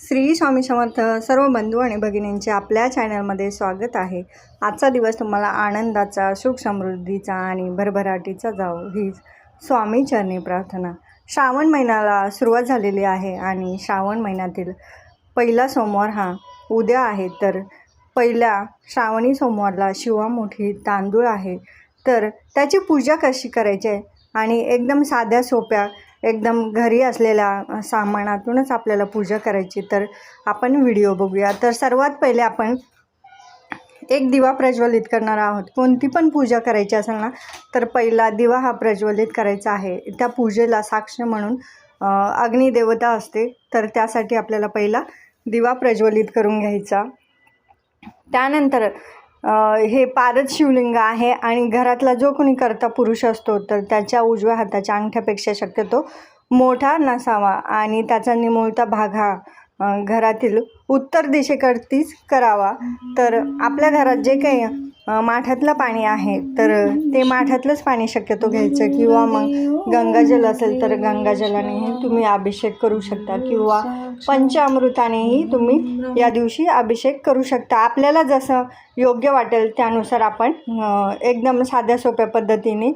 श्री स्वामी समर्थ सर्व बंधू आणि भगिनींचे आपल्या चॅनलमध्ये स्वागत आहे. आजचा दिवस तुम्हाला आनंदाचा सुख समृद्धीचा आणि भरभराटीचा जाओ हीच स्वामी चरणी प्रार्थना. श्रावण महिन्याला सुरुवात झालेली आहे आणि श्रावण महिन्यातील पहिला सोमवार हा उद्या आहे. तर पहिल्या श्रावणी सोमवारला शिवा मोठी तांदूळ आहे. तर त्याची पूजा कशी करायची आहे? आणि एकदम साध्या सोप्या एकदम घरी असलेल्या सामानातूनच आपल्याला पूजा करायची. तर आपण व्हिडिओ बघूया. तर सर्वात पहिले आपण एक दिवा प्रज्वलित करणार आहोत. कोणती पण पूजा करायची असेल ना तर पहिला दिवा हा प्रज्वलित करायचा आहे. त्या पूजेला साक्ष म्हणून अग्निदेवता असते. तर त्यासाठी आपल्याला पहिला दिवा प्रज्वलित करून घ्यायचा. त्यानंतर हे पारद शिवलिंग आहे आणि घरातला जो कोणी करता पुरुष असतो तर त्याच्या उजव्या हाताच्या अंगठ्यापेक्षा शक्यतो मोठा नसावा आणि त्याचा निमुळता भाग हा घरातील उत्तर दिशेकडतीच करावा. तर आपल्या घरात जे काही माठातलं पाणी आहे तर ते माठातलंच पाणी शक्यतो घ्यायचं. किंवा मग गंगाजल असेल तर गंगाजलानेही तुम्ही अभिषेक करू शकता. किंवा पंचामृतानेही तुम्ही या दिवशी अभिषेक करू शकता. आपल्याला जसं योग्य वाटेल त्यानुसार आपण एकदम साध्या सोप्या पद्धतीने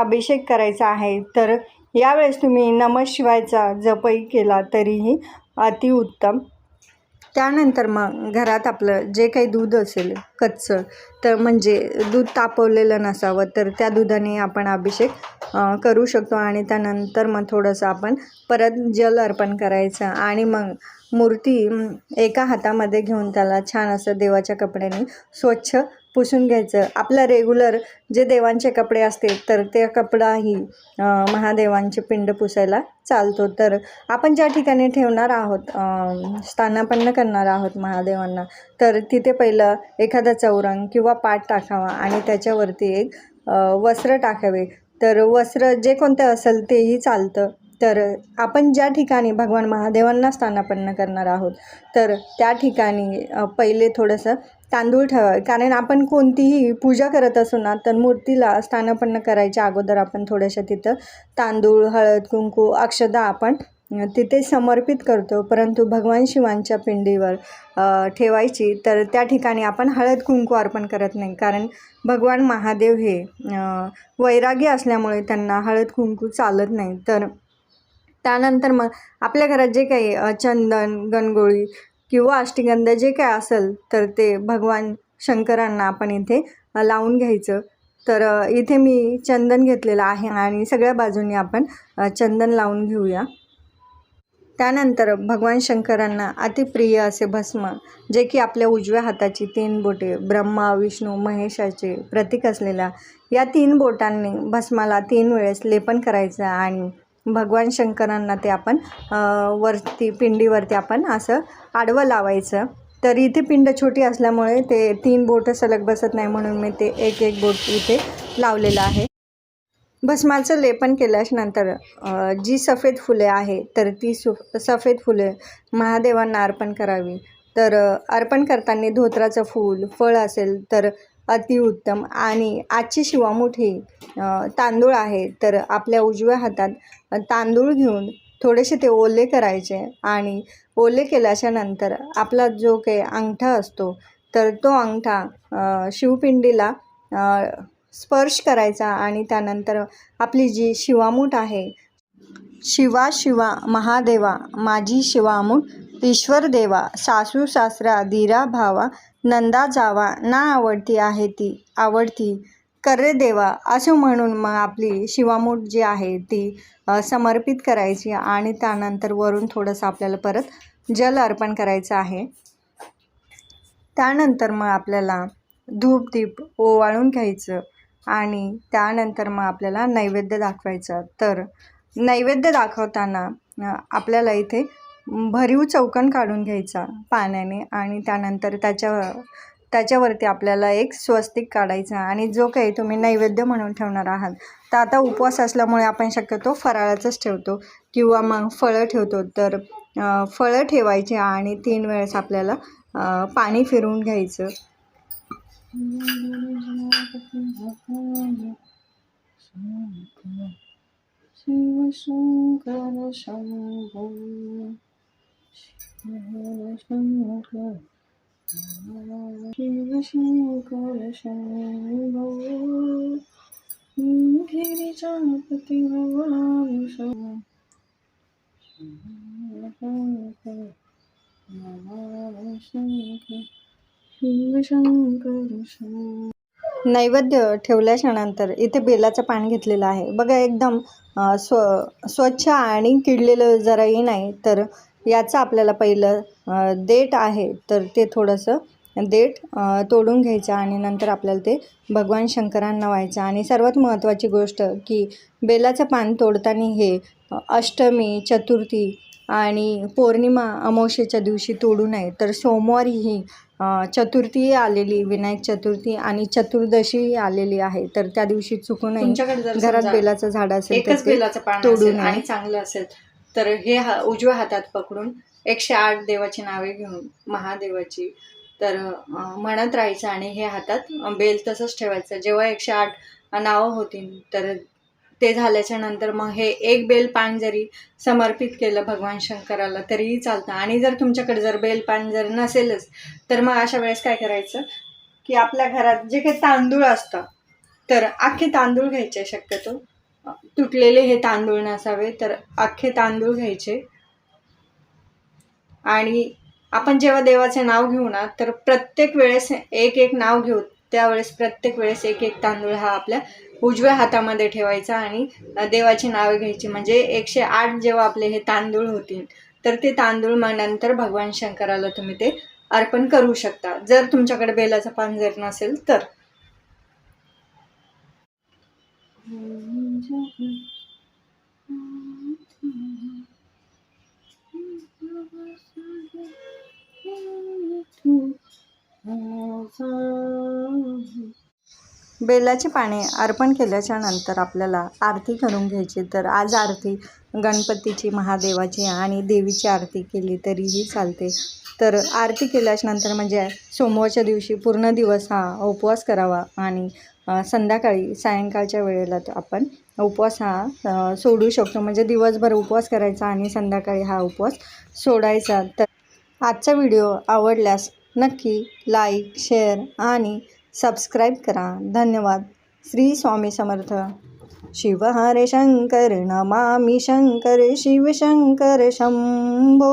अभिषेक करायचा आहे. तर यावेळेस तुम्ही नम शिवायचा जपही केला तरीही अतिउत्तम. त्यानंतर मग घरात आपलं जे काही दूध असेल कच्चं तर म्हणजे दूध तापवलेलं नसावं तर त्या दुधाने आपण अभिषेक करू शकतो. आणि त्यानंतर मग थोडंसं आपण परत जल अर्पण करायचं. आणि मग मूर्ती एका हातामध्ये घेऊन त्याला छान असं देवाच्या कपड्याने स्वच्छ पुसून घ्यायचं. आपलं रेग्युलर जे देवांचे कपडे असते तर ते कपडाही महादेवांचे पिंड पुसायला चालतो. तर आपण ज्या ठिकाणी ठेवणार आहोत स्थानापन्न करणार आहोत महादेवांना तर तिथे पहिलं एखादा चौरंग किंवा पाट टाकावा आणि त्याच्यावरती एक वस्त्र टाकावे. तर वस्त्र जे कोणतं असेल तेही चालतं. तर आपण ज्या ठिकाणी भगवान महादेवांना स्थानापन्न करणार आहोत तर त्या ठिकाणी पहिले थोडंसं तांदूळ ठेवावे. कारण आपण कोणतीही पूजा करत असू ना तर मूर्तीला स्थानापन्न करायच्या अगोदर आपण थोड्याशा तिथं तांदूळ हळद कुंकू अक्षदा आपण तिथे समर्पित करतो. परंतु भगवान शिवांच्या पिंडीवर ठेवायची तर त्या ठिकाणी आपण हळद कुंकू अर्पण करत नाही. कारण भगवान महादेव हे वैरागी असल्यामुळे त्यांना हळद कुंकू चालत नाही. तर त्यानंतर मग आपल्या घरात जे काही चंदन गणगोळी किंवा अष्टगंध जे काय असेल तर ते भगवान शंकरांना आपण इथे लावून घ्यायचं. तर इथे मी चंदन घेतलेलं आहे आणि सगळ्या बाजूंनी आपण चंदन लावून घेऊया. त्यानंतर भगवान शंकरांना अतिप्रिय असे भस्म जे की आपल्या उजव्या हाताची तीन बोटे ब्रह्मा विष्णू महेशाचे प्रतीक असलेल्या या तीन बोटांनी भस्माला तीन वेळेस लेपन करायचं आणि भगवान शंकरांना ते आपण वरती पिंडीवरती आपण असं आडवं लावायचं. तर इथे पिंड छोटी असल्यामुळे ते तीन बोटं सलग बसत नाही म्हणून मी ते एक एक बोट इथे लावलेलं आहे. भस्माचं लेपन केल्यानंतर जी सफेद फुले आहे तर ती सु सफेद फुले महादेवांना अर्पण करावी. तर अर्पण करताना धोत्राचं फूल फळ असेल तर अतिउत्तम. आणि आजची शिवामुठी अ, तांदूळ आहे तर आपल्या उजव्या हातात तांदूळ घेऊन थोडेसे ते ओले करायचे आणि ओले केल्याच्यानंतर आपला जो काही अंगठा असतो तर तो अंगठा शिवपिंडीला स्पर्श करायचा आणि त्यानंतर आपली जी शिवामूठ आहे शिवा शिवा महादेवा माझी शिवामूठ ईश्वर देवा सासू सासरा धीरा भावा नंदा जावा ना आवडती आहे ती आवडती. करे देवा असं म्हणून मग आपली शिवामूठ जी आहे ती समर्पित करायची आणि त्यानंतर वरून थोडंसं आपल्याला परत जल अर्पण करायचं आहे. त्यानंतर मग आपल्याला धूप दीप ओवाळून घ्यायचं आणि त्यानंतर मग आपल्याला नैवेद्य दाखवायचं. तर नैवेद्य दाखवताना आपल्याला इथे भरीव चौकन काढून घ्यायचा पाण्याने आणि त्यानंतर त्याच्या त्याच्यावरती आपल्याला एक स्वस्तिक काढायचा आणि जो काही तुम्ही नैवेद्य म्हणून ठेवणार आहात तर आता उपवास असल्यामुळे आपण शक्यतो फराळाचंच ठेवतो किंवा मग फळं ठेवतो. तर फळं ठेवायची आणि तीन वेळेस आपल्याला पाणी फिरवून घ्यायचं. शिवशंकर शंभो शिव शंकर शंभो गिरिजापती नैवेद्य ठेवल्याच्या नंतर इथे बेलाचं पान घेतलेलं आहे. बघा एकदम स्व स्वच्छ आणि किडलेलं जराही नाही तर याचं आपल्याला पहिलं देठ आहे तर ते थोडंसं देठ तोडून घ्यायचं आणि नंतर आपल्याला ते भगवान शंकरांना व्हायचं. आणि सर्वात महत्त्वाची गोष्ट की बेलाचं पान तोडताना हे अष्टमी चतुर्थी आणि पौर्णिमा अमावस्येच्या दिवशी तोडू नये. तर सोमवारी ही चतुर्थी आलेली विनायक चतुर्थी आणि चतुर्दशी आलेली आहे. तर त्या दिवशी चुकू नये. घरात बेलाचं झाड असेल तर एकच ते बेलाचं पान तोडू असेल नये. आणि चांगलं असेल तर हे हा उजव्या हातात पकडून एकशे आठ देवाची नावे घेऊन महादेवाची तर म्हणत राहायचं आणि हे हातात बेल तसंच ठेवायचं. जेव्हा एकशे आठ नावं होती तर ते झाल्याच्यानंतर मग हे एक बेल पान जरी समर्पित केलं भगवान शंकराला तरीही चालतं. आणि जर तुमच्याकडे जर बेल पान जर नसेलच तर मग अशा वेळेस काय करायचं की आपल्या घरात जे काही तांदूळ असतं तर अख्खे तांदूळ घ्यायचे शक्यतो. तुटलेले हे तांदूळ नसावे तर अख्खे तांदूळ घ्यायचे. आणि आपण जेव्हा देवाचे नाव घेऊ ना तर प्रत्येक वेळेस एक एक नाव घेऊ. त्यावेळेस प्रत्येक वेळेस एक एक तांदूळ हा आपल्या उजव्या हातामध्ये ठेवायचा आणि देवाची नावे घ्यायची. म्हणजे एकशे आठ जेव्हा आपले हे तांदूळ होतील तर ते तांदूळ मग नंतर भगवान शंकराला तुम्ही ते अर्पण करू शकता. जर तुमच्याकडे बेलाचं पान जर नसेल तर. बेलाची पाने अर्पण केल्याच्यानंतर आपल्याला आरती करून घ्यायची. तर आज आरती गणपतीची महादेवाची आणि देवीची आरती केली तरीही चालते. तर आरती केल्याच्यानंतर म्हणजे सोमवारच्या दिवशी पूर्ण दिवस हा उपवास करावा आणि संध्याकाळी सायंकाळच्या वेळेला आपण उपवास हा सोडू शकतो. म्हणजे दिवसभर उपवास करायचा आणि संध्याकाळी हा उपवास सोडायचा. तर आजचा व्हिडिओ आवडल्यास नक्की लाईक शेअर आणि सबस्क्राईब करा. धन्यवाद. श्री स्वामी समर्थ. शिव हरे शंकर नमामि शंकर शिव शंकर शंभो.